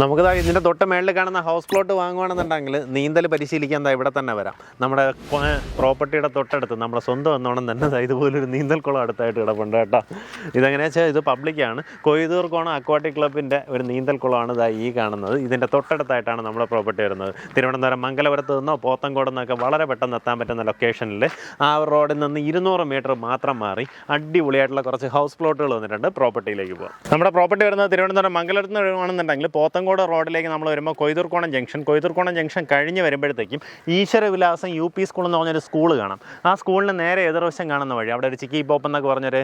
നമുക്കിതാ ഇതിന്റെ തൊട്ട് മേളിൽ കാണുന്ന ഹൗസ് പ്ലോട്ട് വാങ്ങുവാണെന്നുണ്ടെങ്കിൽ നീന്തൽ പരിശീലിക്കാൻ ദാ ഇവിടെ തന്നെ വരാം. നമ്മുടെ പ്രോപ്പർട്ടിയുടെ തൊട്ടടുത്ത് നമ്മുടെ സ്വന്തം എന്നോണം തന്നെ ഇതുപോലൊരു നീന്തൽ കുളം അടുത്തായിട്ട് കിടപ്പുണ്ട് കേട്ടോ. ഇതെങ്ങനെയാ വെച്ചാൽ ഇത് പബ്ലിക്കാണ് കൊയ്തൂർ കോണം അക്വാട്ടിക് ക്ലബിന്റെ ഒരു നീന്തൽ കുളമാണ് ഇതാ ഈ കാണുന്നത്. ഇതിന്റെ തൊട്ടടുത്തായിട്ടാണ് നമ്മുടെ പ്രോപ്പർട്ടി വരുന്നത്. തിരുവനന്തപുരം മംഗലപുരത്ത് നിന്നോ പോത്തങ്കോട് നിന്നൊക്കെ വളരെ പെട്ടെന്ന് എത്താൻ പറ്റുന്ന ലൊക്കേഷനിൽ ആ റോഡിൽ നിന്ന് ഇരുന്നൂറ് മീറ്റർ മാത്രം മാറി അടിപൊളിയായിട്ടുള്ള കുറച്ച് ഹൗസ് പ്ലോട്ടുകൾ വന്നിട്ടുണ്ട്. പ്രോപ്പർട്ടിയിലേക്ക് പോകാം നമ്മുടെ പ്രോപ്പർട്ടി വരുന്നത് തിരുവനന്തപുരം മംഗലപുരത്ത് നിന്ന് വരുവാണെന്നുണ്ടെങ്കിൽ പോത്തങ്കോട് റോഡിലേക്ക് നമ്മൾ വരുമ്പോൾ കൊയ്തൂർക്കോണം ജംഗ്ഷൻ. കൊയ്തൂർക്കോണം ജംഗ്ഷൻ കഴിഞ്ഞ് വരുമ്പോഴത്തേക്കും ഈശ്വരവിലാസം യു പി സ്കൂൾ എന്ന് പറഞ്ഞൊരു സ്കൂൾ കാണാം. ആ സ്കൂളിന് നേരെ എതിർവശം കാണുന്ന വഴി അവിടെ ഒരു ചിക്കി പോപ്പ് എന്നൊക്കെ പറഞ്ഞൊരു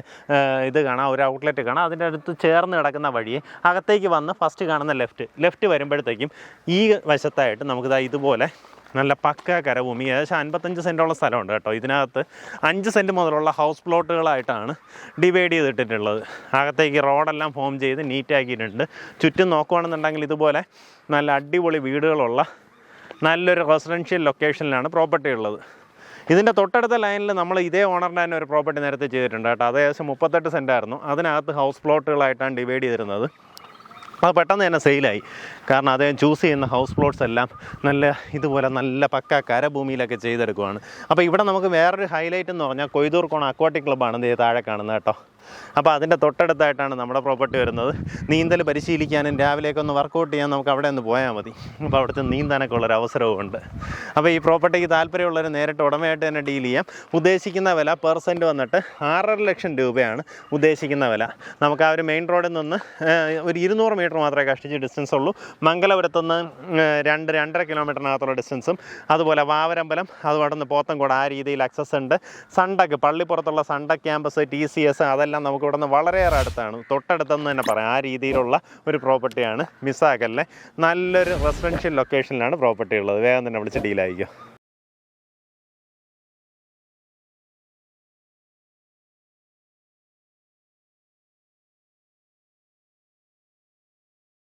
ഇത് കാണാം ഒരു ഔട്ട്ലെറ്റ് കാണാം. അതിന്റെ അടുത്ത് ചേർന്ന് കിടക്കുന്ന വഴി അകത്തേക്ക് വന്ന് ഫസ്റ്റ് കാണുന്ന ലെഫ്റ്റ് ലെഫ്റ്റ് വരുമ്പോഴത്തേക്കും ഈ വശത്തായിട്ട് നമുക്കിതാ ഇതുപോലെ നല്ല പക്ക കരഭൂമി. ഏകദേശം അൻപത്തഞ്ച് സെന്റോളം സ്ഥലമുണ്ട് കേട്ടോ. ഇതിനകത്ത് അഞ്ച് സെന്റ് മുതലുള്ള ഹൗസ് പ്ലോട്ടുകളായിട്ടാണ് ഡിവൈഡ് ചെയ്തിട്ടിട്ടുള്ളത്. അകത്തേക്ക് റോഡെല്ലാം ഫോം ചെയ്ത് നീറ്റാക്കിയിട്ടുണ്ട് ചുറ്റും നോക്കുകയാണെന്നുണ്ടെങ്കിൽ ഇതുപോലെ നല്ല അടിപൊളി വീടുകളുള്ള നല്ലൊരു റെസിഡൻഷ്യൽ ലൊക്കേഷനിലാണ് പ്രോപ്പർട്ടി ഉള്ളത്. ഇതിന്റെ തൊട്ടടുത്ത ലൈനിൽ നമ്മൾ ഇതേ ഓണറിന്റെ തന്നെ ഒരു പ്രോപ്പർട്ടി നേരത്തെ ചെയ്തിട്ടുണ്ട് കേട്ടോ. അത് ഏകദേശം മുപ്പത്തെട്ട് സെന്റായിരുന്നു അതിനകത്ത് ഹൗസ് പ്ലോട്ടുകളായിട്ടാണ് ഡിവൈഡ് ചെയ്തിരുന്നത്. അത് പെട്ടെന്ന് തന്നെ സെയിലായി. കാരണം അദ്ദേഹം ചൂസ് ചെയ്യുന്ന ഹൗസ് പ്ലോട്ട്സ് എല്ലാം നല്ല ഇതുപോലെ നല്ല പക്ക കരഭൂമിയിലൊക്കെ ചെയ്തെടുക്കുവാണ്. അപ്പോൾ ഇവിടെ നമുക്ക് വേറൊരു ഹൈലൈറ്റ് എന്ന് പറഞ്ഞാൽ കൊയ്തൂർ കോൺ അക്വാട്ടിക് ക്ലബ്ബാണ് ഇത് താഴെ കാണുന്നത് കേട്ടോ. അപ്പോൾ അതിന്റെ തൊട്ടടുത്തായിട്ടാണ് നമ്മുടെ പ്രോപ്പർട്ടി വരുന്നത്. നീന്തൽ പരിശീലിക്കാനും രാവിലെയൊക്കെ ഒന്ന് വർക്കൗട്ട് ചെയ്യാൻ നമുക്ക് അവിടെ ഒന്ന് പോയാൽ മതി. അപ്പോൾ അവിടുത്തെ നീന്താനൊക്കെ ഉള്ളൊരു അവസരവും ഉണ്ട് അപ്പോൾ ഈ പ്രോപ്പർട്ടിക്ക് താല്പര്യമുള്ളവർ നേരിട്ട് ഉടമയായിട്ട് തന്നെ ഡീൽ ചെയ്യാം. ഉദ്ദേശിക്കുന്ന വില പെർ സെന്റ് വന്നിട്ട് ആറര ലക്ഷം രൂപയാണ് ഉദ്ദേശിക്കുന്ന വില. നമുക്ക് ആ ഒരു മെയിൻ റോഡിൽ നിന്ന് ഒരു ഇരുന്നൂറ് മീറ്റർ മാത്രമേ കഷ്ടിച്ച് ഡിസ്റ്റൻസ് ഉള്ളൂ. മംഗലപുരത്തുനിന്ന് രണ്ട് രണ്ടര കിലോമീറ്ററിനകത്തുള്ള ഡിസ്റ്റൻസും അതുപോലെ വാവരമ്പലം അതുപോലെ നിന്ന് പോത്തൻകോട് ആ രീതിയിൽ അക്സസ് ഉണ്ട്. സണ്ടക്ക് പള്ളിപ്പുറത്തുള്ള സണ്ടക് ക്യാമ്പസ് ടി സി എസ് അതെല്ലാം നമുക്ക് ഇവിടെ നിന്ന് വളരെയേറെ അടുത്താണ്. തൊട്ടടുത്തെന്ന് തന്നെ പറയാം. ആ രീതിയിലുള്ള ഒരു പ്രോപ്പർട്ടിയാണ് മിസ്സാക്കലിലെ നല്ലൊരു റെസിഡൻഷ്യൽ ലൊക്കേഷനിലാണ് പ്രോപ്പർട്ടി ഉള്ളത് വേഗം തന്നെ വിളിച്ച് ഡീലായിരിക്കും.